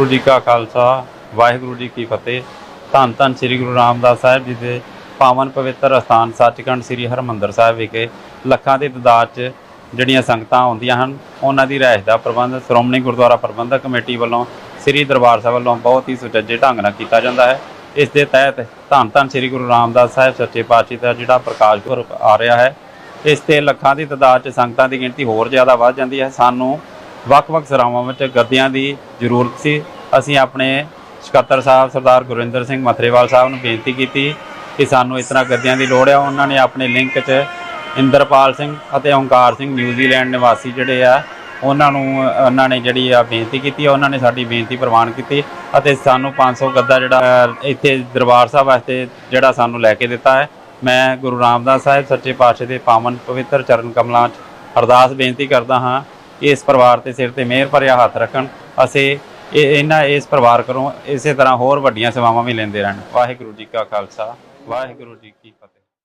ਵਾਹਿਗੁਰੂ ਜੀ ਕਾ ਖਾਲਸਾ, ਵਾਹਿਗੁਰੂ ਜੀ ਕੀ ਫਤਿਹ। ਧੰਨ ਧੰਨ ਸ੍ਰੀ ਗੁਰੂ ਰਾਮਦਾਸ ਸਾਹਿਬ ਜੀ ਦੇ ਪਾਵਨ ਪਵਿੱਤਰ ਅਸਥਾਨ ਸੱਚਖੰਡ ਸ੍ਰੀ ਹਰਮੰਦਰ ਸਾਹਿਬ ਵਿਖੇ ਲੱਖਾਂ ਦੇ ਤਦਾਦ 'ਚ ਜਿਹੜੀਆਂ ਸੰਗਤਾਂ ਆਉਂਦੀਆਂ ਹਨ, ਉਹਨਾਂ ਦੀ ਰਹਿਸ਼ ਦਾ ਪ੍ਰਬੰਧ ਸ਼੍ਰੋਮਣੀ ਗੁਰਦੁਆਰਾ ਪ੍ਰਬੰਧਕ ਕਮੇਟੀ ਵੱਲੋਂ ਸ੍ਰੀ ਦਰਬਾਰ ਸਾਹਿਬ ਵੱਲੋਂ ਬਹੁਤ ਹੀ ਸੁਚੱਜੇ ਢੰਗ ਨਾਲ ਕੀਤਾ ਜਾਂਦਾ ਹੈ। ਇਸ ਦੇ ਤਹਿਤ ਧੰਨ ਧੰਨ ਸ੍ਰੀ ਗੁਰੂ ਰਾਮਦਾਸ ਸਾਹਿਬ ਸੱਚੇ ਪਾਤਸ਼ਾਹ ਦਾ ਜਿਹੜਾ ਪ੍ਰਕਾਸ਼ ਪੁਰਬ ਆ ਰਿਹਾ ਹੈ, ਇਸ ਤੇ ਲੱਖਾਂ ਦੀ ਤਦਾਦ 'ਚ ਸੰਗਤਾਂ ਦੀ ਗਿਣਤੀ ਹੋਰ ਜ਼ਿਆਦਾ ਵੱਧ ਜਾਂਦੀ ਹੈ। ਸਾਨੂੰ ਵੱਖ-ਵੱਖ ਸਰਾਵਾਂ ਵਿੱਚ ਗੱਦਿਆਂ ਦੀ ਜ਼ਰੂਰਤ ਸੀ ਅਸੀਂ ਆਪਣੇ ਸਕੱਤਰ ਸਾਹਿਬ ਸਰਦਾਰ ਗੁਰਿੰਦਰ ਸਿੰਘ ਮਥਰੇਵਾਲ ਸਾਹਿਬ ਨੂੰ ਬੇਨਤੀ ਕੀਤੀ ਕਿ ਸਾਨੂੰ ਇਸ ਤਰ੍ਹਾਂ ਗੱਦਿਆਂ ਦੀ ਲੋੜ ਆ। ਉਹਨਾਂ ਨੇ ਆਪਣੇ ਲਿੰਕ 'ਚ ਇੰਦਰਪਾਲ ਸਿੰਘ ਅਤੇ ਓਂਕਾਰ ਸਿੰਘ ਨਿਊਜ਼ੀਲੈਂਡ ਨਿਵਾਸੀ ਜਿਹੜੇ ਆ, ਉਹਨਾਂ ਨੂੰ, ਉਹਨਾਂ ਨੇ ਜਿਹੜੀ ਆ ਬੇਨਤੀ ਕੀਤੀ ਉਹਨਾਂ ਨੇ ਸਾਡੀ ਬੇਨਤੀ ਪ੍ਰਵਾਨ ਕੀਤੀ ਅਤੇ ਸਾਨੂੰ 500 ਗੱਦਾ ਜਿਹੜਾ ਇੱਥੇ ਦਰਬਾਰ ਸਾਹਿਬ ਵਾਸਤੇ ਜਿਹੜਾ ਸਾਨੂੰ ਲੈ ਕੇ ਦਿੱਤਾ ਹੈ। ਮੈਂ ਗੁਰੂ ਰਾਮਦਾਸ ਸਾਹਿਬ ਸੱਚੇ ਪਾਤਸ਼ਾਹ ਦੇ ਪਾਵਨ ਪਵਿੱਤਰ ਚਰਨ ਕਮਲਾਂ 'ਚ ਅਰਦਾਸ ਬੇਨਤੀ ਕਰਦਾ ਹਾਂ ਕਿ ਇਸ ਪਰਿਵਾਰ ਤੇ ਸਿਰ ਤੇ ਮਿਹਰ ਭਰਿਆ ਹੱਥ ਰੱਖਣ। ਅਸੀਂ ਇਹ ਇਹਨਾਂ ਇਸ ਪਰਿਵਾਰ ਕਰੋ ਇਸੇ ਤਰ੍ਹਾਂ ਹੋਰ ਵੱਡੀਆਂ ਸੇਵਾਵਾਂ ਵੀ ਲੈਂਦੇ ਰਹਿਣ। ਵਾਹਿਗੁਰੂ ਜੀ ਕਾ ਖਾਲਸਾ, ਵਾਹਿਗੁਰੂ ਜੀ ਕੀ ਫਤਿਹ।